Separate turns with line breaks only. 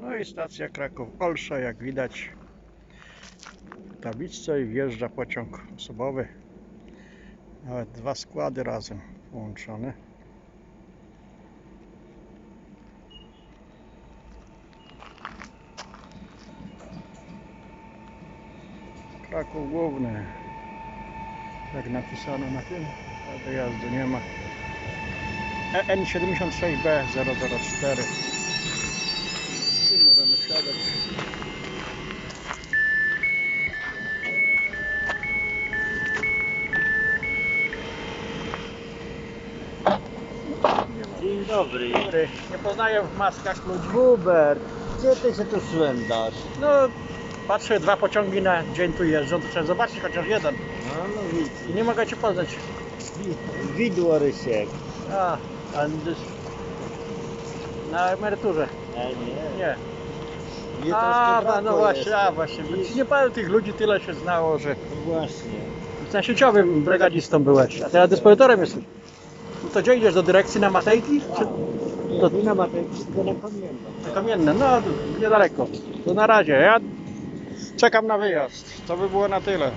No i stacja Kraków-Olsza, jak widać w tabliczce i wjeżdża pociąg osobowy. Nawet dwa składy razem połączone. Kraków Główny. Jak napisano na tym, dojazdu nie ma. EN76B004
Dzień dobry.
Dobry, nie poznaję w maskach ludzi.
Hubert, gdzie ty się tu szwędasz?
No, patrzę, dwa pociągi na dzień tu jeżdżą, to trzeba zobaczyć chociaż jeden.
No, no
I
widzisz.
nie mogę cię poznać.
Wi- Widło Rysiek.
A, a na emeryturze.
A nie.
Nie.
Nie
A,
troszkę
no
brakło
właśnie,
jeszcze.
a właśnie. Nie parę tych ludzi tyle się znało, że
No Właśnie.
na sieciowym brygadzistą byłeś, a teraz dyspozytorem jesteś. To gdzie idziesz do dyrekcji na Matejki? Czy
Nie, nie na Matejki, tylko na Kamienną.
na Kamienne? No, niedaleko. To na razie. Ja czekam na wyjazd. To by było na tyle.